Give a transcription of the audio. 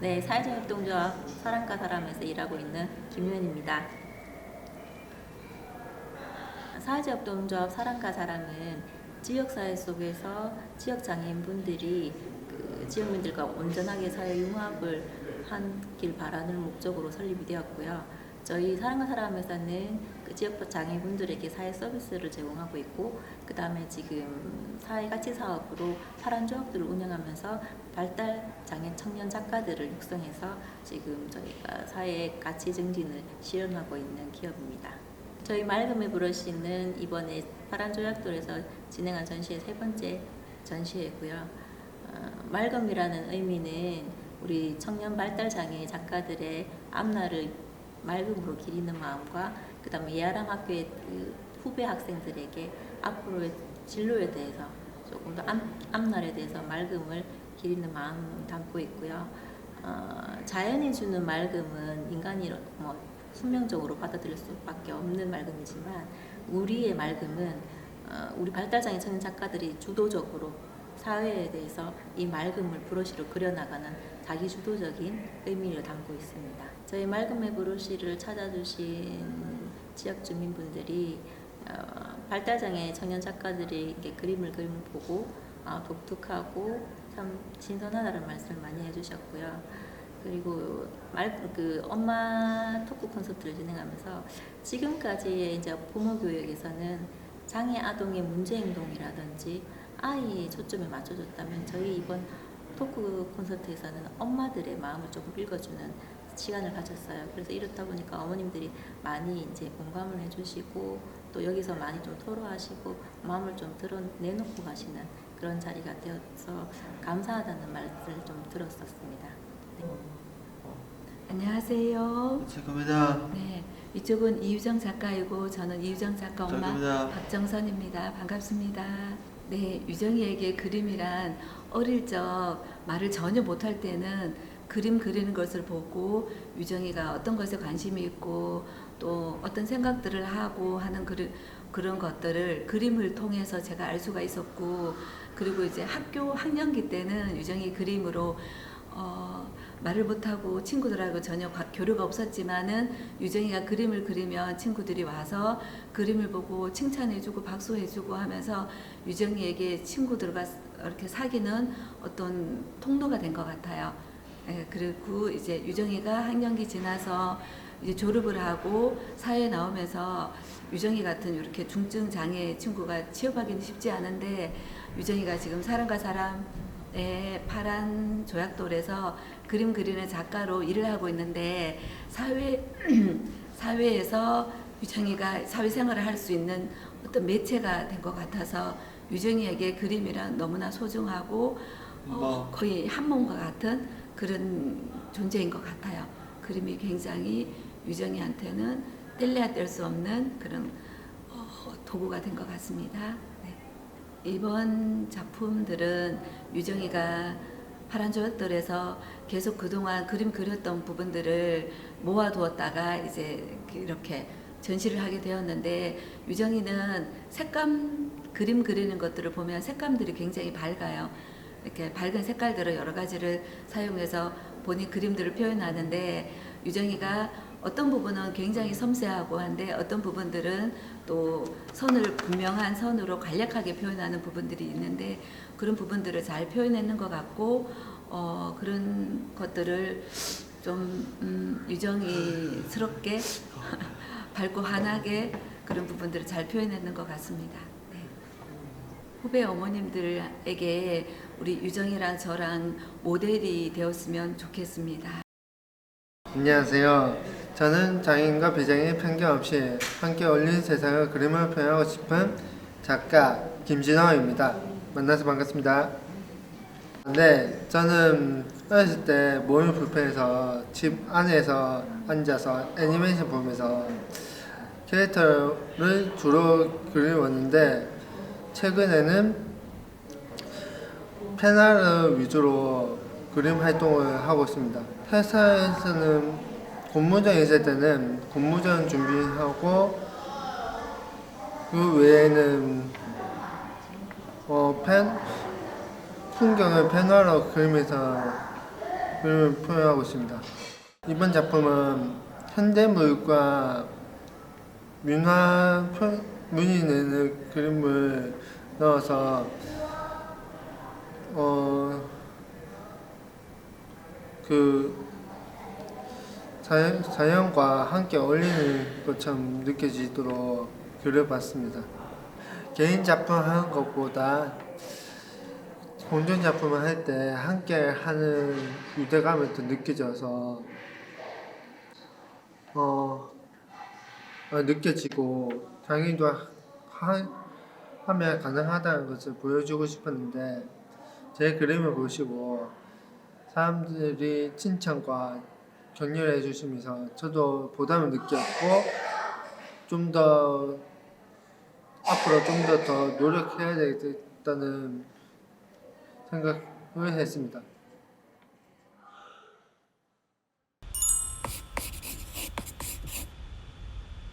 네, 사회적 협동조합 사랑과 사람에서 일하고 있는 김유현입니다. 사회적 협동조합 사랑과 사랑은 지역사회 속에서 지역 장애인분들이 그 지역민들과 온전하게 사회 융합을 하길 바라는 목적으로 설립이 되었고요. 저희 사랑과 사람에서는 그 지역 장애인분들에게 사회 서비스를 제공하고 있고 그 다음에 지금 사회가치 사업으로 파란 조합들을 운영하면서 발달 장애 청년 작가들을 육성해서 지금 저희가 사회 가치 증진을 실현하고 있는 기업입니다. 저희 맑음의 브러쉬는 이번에 파란 조약돌에서 진행한 전시의 세 번째 전시회고요. 어, 맑음이라는 의미는 우리 청년 발달 장애 작가들의 앞날을 맑음으로 기리는 마음과 그 다음에 예아람 학교의 그 후배 학생들에게 앞으로의 진로에 대해서 조금 더 앞, 앞날에 대해서 맑음을 기리는 마음 담고 있고요. 어, 자연이 주는 맑음은 인간이 뭐 숙명적으로 받아들일 수밖에 없는 맑음이지만 우리의 맑음은 어, 우리 발달장애 청년 작가들이 주도적으로 사회에 대해서 이 맑음을 브러쉬로 그려나가는 자기 주도적인 의미를 담고 있습니다. 저희 맑음의 브러쉬를 찾아주신 지역 주민분들이 어, 발달장애 청년 작가들이 이렇게 그림을 그림을 보고 아, 독특하고 참 신선하다는 말씀을 많이 해주셨고요. 그리고 말 그 엄마 토크 콘서트를 진행하면서 지금까지의 이제 부모 교육에서는 장애 아동의 문제 행동이라든지 아이의 초점에 맞춰줬다면 저희 이번 토크 콘서트에서는 엄마들의 마음을 조금 읽어주는 시간을 가졌어요. 그래서 이렇다 보니까 어머님들이 많이 이제 공감을 해주시고 또 여기서 많이 좀 토로하시고 마음을 좀 드러내놓고 가시는 그런 자리가 되어서 감사하다는 말을 좀 들었었습니다. 네. 안녕하세요. 잠깐만요. 네, 이쪽은 이유정 작가이고 저는 이유정 작가 엄마 잠깐만요. 박정선입니다. 반갑습니다. 네, 유정이에게 그림이란 어릴 적 말을 전혀 못할 때는 그림 그리는 것을 보고 유정이가 어떤 것에 관심이 있고 또 어떤 생각들을 하고 하는 그런 그런 것들을 그림을 통해서 제가 알 수가 있었고 그리고 이제 학교 학년기 때는 유정이 그림으로 어, 말을 못하고 친구들하고 전혀 과- 교류가 없었지만은 유정이가 그림을 그리면 친구들이 와서 그림을 보고 칭찬해주고 박수해주고 하면서 유정이에게 친구들과 이렇게 사귀는 어떤 통로가 된 것 같아요. 예, 그리고 이제 유정이가 학년기 지나서 이제 졸업을 하고 사회에 나오면서 유정이 같은 이렇게 중증 장애 친구가 취업하기는 쉽지 않은데 유정이가 지금 사람과 사람 의 파란 조약돌에서 그림 그리는 작가로 일을 하고 있는데 사회 사회에서 유정이가 사회생활을 할 수 있는 어떤 매체가 된 것 같아서 유정이에게 그림이란 너무나 소중하고 어, 뭐. 거의 한 몸과 같은 그런 존재인 것 같아요. 그림이 굉장히 유정이한테는 뗄래야 뗄 수 없는 그런 어, 도구가 된 것 같습니다. 네. 이번 작품들은 유정이가 파란 조약돌에서 계속 그동안 그림 그렸던 부분들을 모아두었다가 이제 이렇게 전시를 하게 되었는데 유정이는 색감 그림 그리는 것들을 보면 색감들이 굉장히 밝아요. 이렇게 밝은 색깔들을 여러 가지를 사용해서 본인 그림들을 표현하는데 유정이가 어떤 부분은 굉장히 섬세하고 한데 어떤 부분들은 또 선을 분명한 선으로 간략하게 표현하는 부분들이 있는데 그런 부분들을 잘 표현했는 것 같고 어, 그런 것들을 좀 음, 유정이스럽게 밝고 환하게 그런 부분들을 잘 표현했는 것 같습니다. 네. 후배 어머님들에게 우리 유정이랑 저랑 모델이 되었으면 좋겠습니다. 안녕하세요. 저는 장애인과 비장애인 편견 없이 함께 어울리는 세상을 그림으로 표현하고 싶은 작가 김진호입니다. 만나서 반갑습니다. 네, 저는 어렸을 때 몸이 불편해서 집 안에서 앉아서 애니메이션 보면서 캐릭터를 주로 그려왔는데 최근에는 펜아르 위주로 그림 활동을 하고 있습니다. 회사에서는 공모전 있을 때는 공모전 준비하고 그 외에는 어, 펜 풍경을 펜화로 그리면서 그림을 표현하고 있습니다. 이번 작품은 현대물과 민화 표, 문이 내는 그림을 넣어서 어, 그 자연, 자연과 함께 어울리는 것처럼 느껴지도록 그려봤습니다. 개인 작품 하는 것보다 공전 작품을 할 때 함께 하는 유대감이 더 느껴져서 어, 어, 느껴지고 하, 하면 가능하다는 것을 보여주고 싶었는데 제 그림을 보시고 사람들이 칭찬과 격려해 주시면서 저도 보람을 느꼈고 좀 더 앞으로 좀 더 더 노력해야 되겠다는 생각을 했습니다.